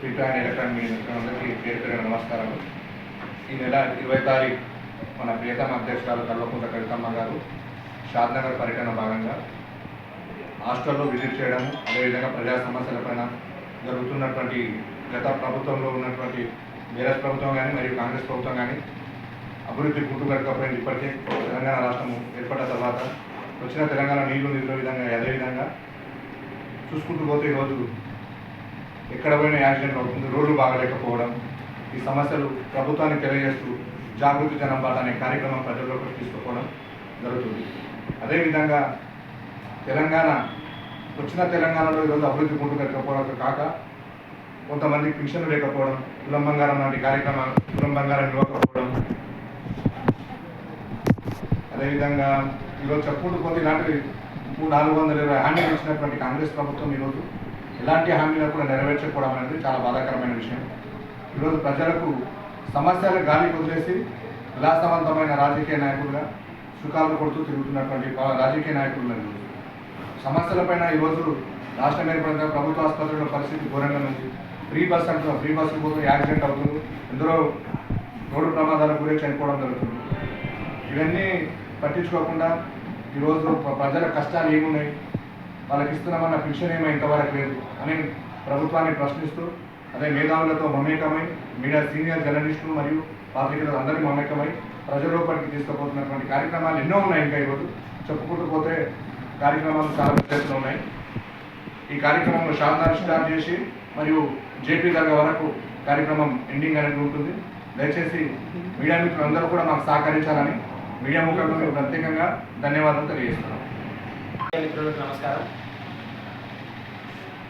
Print and electronic media మిత్రులందరికీ పేరు పేరు నమస్కారాలు. ఈ నెల ఇరవై తారీఖు మన ప్రియతమ అధ్యక్షురాలు కల్వకుంట కవితమ్మ గారు షాద్నగర్ పర్యటన భాగంగా హాస్టల్లో విజిట్ చేయడం అదేవిధంగా ప్రజా సమస్యలపైన జరుగుతున్నటువంటి గత ప్రభుత్వంలో ఉన్నటువంటి బీఆర్ఎస్ ప్రభుత్వం కానీ మరియు కాంగ్రెస్ ప్రభుత్వం కానీ అభివృద్ధి పుట్టుకట్టకపోయింది ఇప్పటికే. తెలంగాణ రాష్ట్రం ఏర్పడ్డ తర్వాత వచ్చిన తెలంగాణ నీళ్ళు నిధుల విధంగా అదేవిధంగా చూసుకుంటూ పోతే ఈరోజు ఎక్కడ పోయినా యాక్సిడెంట్ అవుతుంది రోడ్లు బాగలేకపోవడం ఈ సమస్యలు ప్రభుత్వానికి తెలియజేస్తూ జాగృతి జనంబాట అనే కార్యక్రమం ప్రజల్లోకి తీసుకుపోవడం జరుగుతుంది. అదేవిధంగా తెలంగాణ వచ్చిన తెలంగాణలో ఈరోజు అభివృద్ధి పుట్టుకట్టకపోవడం కాక కొంతమంది పింఛన్లు లేకపోవడం కులం బంగారం లాంటి కార్యక్రమాలు కులం బంగారం ఇవ్వకపోవడం. అదేవిధంగా ఈరోజు చెప్పుకుంటూ పోతే ఇలాంటి మూడు నాలుగు వందల ఇరవై హామీలు ఇచ్చినటువంటి కాంగ్రెస్ ప్రభుత్వం ఈరోజు ఎలాంటి హామీలను కూడా నెరవేర్చకపోవడం అనేది చాలా బాధాకరమైన విషయం. ఈరోజు ప్రజలకు సమస్యలు గాలికి వదిలేసి విలాసవంతమైన రాజకీయ నాయకులుగా సుఖాలు కొడుతూ తిరుగుతున్నటువంటి రాజకీయ నాయకులు సమస్యలపైన ఈరోజు రాష్ట్రం ఏర్పడిన ప్రభుత్వ ఆసుపత్రుల పరిస్థితి ఘోరంగా ఉంది. ఫ్రీ బస్ అంటూ ఫ్రీ బస్సు పోతే యాక్సిడెంట్ అవుతుంది. ఎందరో రోడ్డు ప్రమాదాలకు గురి చనిపోవడం జరుగుతుంది. ఇవన్నీ పట్టించుకోకుండా ఈరోజు ప్రజల కష్టాలు ఏమున్నాయి? వాళ్ళకి ఇస్తున్నామన్న పిక్షన్ ఏమో ఇంతవరకు లేదు. అని ప్రభుత్వాన్ని ప్రశ్నిస్తూ అదే మేధావులతో మమేకమై మీడియా సీనియర్ జర్నలిస్టులు మరియు పాత్రికలు అందరూ మమేకమై ప్రజల్లోపలికి తీసుకుపోతున్నటువంటి కార్యక్రమాలు ఎన్నో ఉన్నాయి ఇంకా ఈరోజు. చెప్పుకుంటూ పోతే కార్యక్రమాలు చాలా పెద్ద ఉన్నాయి. ఈ కార్యక్రమంలో షార్దార్ స్టార్ట్ చేసి మరియు జేపీ దగ్గర వరకు కార్యక్రమం ఎండింగ్ అనేది ఉంటుంది. దయచేసి మీడియా మిత్రులందరూ కూడా మాకు సహకరించాలని మీడియా ముఖంగా ప్రత్యేకంగా ధన్యవాదాలు తెలియజేస్తున్నాం. మిత్రులకు నమస్కారం.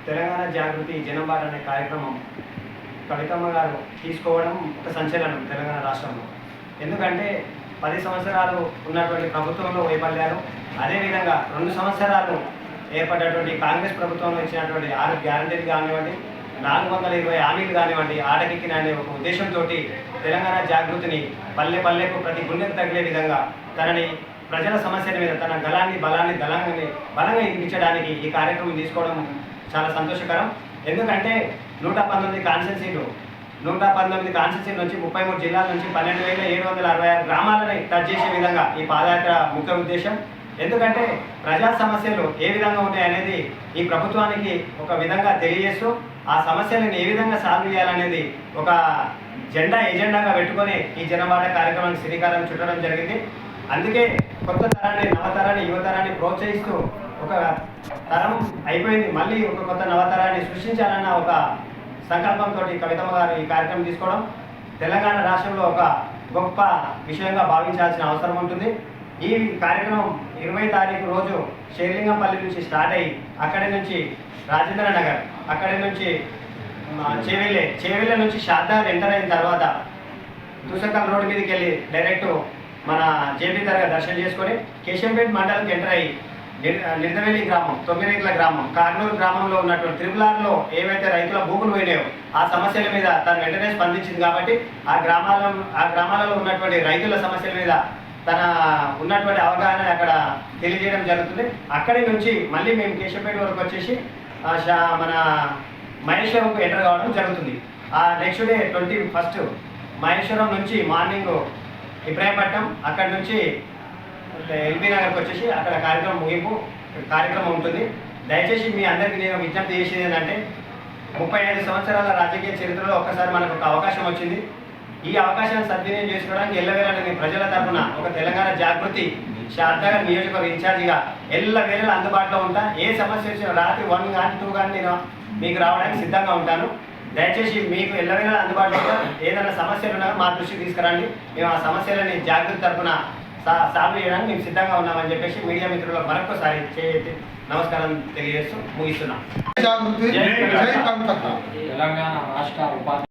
తెలంగాణ జాగృతి జనంబాట అనే కార్యక్రమం కవితమ్మ గారు తీసుకోవడం ఒక సంచలనం తెలంగాణ రాష్ట్రంలో. ఎందుకంటే పది సంవత్సరాలు ఉన్నటువంటి ప్రభుత్వంలో వైఫల్యాలు అదేవిధంగా రెండు సంవత్సరాలు ఏర్పడినటువంటి కాంగ్రెస్ ప్రభుత్వంలో ఇచ్చినటువంటి ఆరు గ్యారంటీలు కానివ్వండి నాలుగు వందల ఇరవై హామీలు కానివ్వండి ఆటకెక్కిన అనే ఒక ఉద్దేశంతో తెలంగాణ జాగృతిని పల్లె పల్లెకు ప్రతి గుండెకు తగిలే విధంగా తనని ప్రజల సమస్యల మీద తన గలాన్ని బలాన్ని దళాన్ని బలంగా ఇప్పించడానికి ఈ కార్యక్రమం తీసుకోవడం చాలా సంతోషకరం. ఎందుకంటే నూట పంతొమ్మిది కాన్స్టెన్సీలు నూట పంతొమ్మిది కాన్స్టెన్సీ నుంచి ముప్పై మూడు జిల్లాల నుంచి పన్నెండు వేల ఏడు వందల అరవై ఆరు గ్రామాలని టచ్ చేసే విధంగా ఈ పాదయాత్ర ముఖ్య ఉద్దేశం. ఎందుకంటే ప్రజా సమస్యలు ఏ విధంగా ఉంటాయి అనేది ఈ ప్రభుత్వానికి ఒక విధంగా తెలియజేస్తూ ఆ సమస్యలను ఏ విధంగా సాల్వ్ చేయాలనేది ఒక జెండా ఎజెండాగా పెట్టుకొని ఈ జనవాడ కార్యక్రమానికి శ్రీకారం చుట్టడం జరిగింది. అందుకే కొత్త తరాన్ని నవతరాన్ని యువతరాన్ని ప్రోత్సహిస్తూ ఒక తరం అయిపోయింది. మళ్ళీ ఒక కొత్త నవతరాన్ని సృష్టించాలన్న ఒక సంకల్పంతో కవితమ్మ గారు ఈ కార్యక్రమం తీసుకోవడం తెలంగాణ రాష్ట్రంలో ఒక గొప్ప విషయంగా భావించాల్సిన అవసరం ఉంటుంది. ఈ కార్యక్రమం ఇరవై తారీఖు రోజు షేర్లింగంపల్లి నుంచి స్టార్ట్ అయ్యి అక్కడి నుంచి రాజేంద్ర నగర్ అక్కడి నుంచి చేవెళ్ళే చేవెళ్ళ నుంచి షార్దార్ ఎంటర్ అయిన తర్వాత దూసకల్ రోడ్ మీదకి వెళ్ళి డైరెక్ట్ మన జేపీ దర్గా దర్శనం చేసుకొని కేశంపేట మండలంకి ఎంటర్ అయ్యి నిర్- గ్రామం తొమ్మిదిల గ్రామం కార్నూలు గ్రామంలో ఉన్నటువంటి త్రిపులార్లో ఏవైతే రైతుల భూములు పోయినాయో ఆ సమస్యల మీద తను వెంటనే స్పందించింది కాబట్టి ఆ గ్రామాల ఆ గ్రామాలలో ఉన్నటువంటి రైతుల సమస్యల మీద తన ఉన్నటువంటి అవగాహన అక్కడ తెలియజేయడం జరుగుతుంది. అక్కడి నుంచి మళ్ళీ మేము కేశంపేట వరకు వచ్చేసి మన మహేశ్వరంకు ఎంటర్ కావడం జరుగుతుంది. ఆ next day twenty first Maheshwaram నుంచి మార్నింగ్ ఇబ్రాహీంపట్నం అక్కడి నుంచి ఎల్బీ నగర్కి వచ్చేసి అక్కడ కార్యక్రమం ముగింపు కార్యక్రమం ఉంటుంది. దయచేసి మీ అందరికీ నేను విజ్ఞప్తి చేసేది ఏంటంటే ముప్పై ఐదు సంవత్సరాల రాజకీయ చరిత్రలో ఒక్కసారి మనకు ఒక అవకాశం వచ్చింది. ఈ అవకాశాన్ని సద్వినియోగం చేసుకోవడానికి ఎల్లవేళని ప్రజల తరఫున ఒక తెలంగాణ జాగృతి శారదాగర్ నియోజకవర్గ ఇన్ఛార్జిగా ఎల్లవేళలా అందుబాటులో ఉంటా. ఏ సమస్య వచ్చినా రాత్రి వన్ కానీ టూ కానీ నేను మీకు రావడానికి సిద్ధంగా ఉంటాను. దయచేసి మీకు ఎల్లవేళలా అందుబాటులో. ఏదైనా సమస్యలు ఉన్నా మా దృష్టికి తీసుకురండి మేము ఆ సమస్యలని జాగృతి తరఫున సా- సాల్వ్ చేయడానికి మేము సిద్ధంగా ఉన్నామని చెప్పేసి మీడియా మిత్రులకు మరొకసారి నమస్కారం తెలియజేస్తూ ముగిస్తున్నాం తెలంగాణ రాష్ట్ర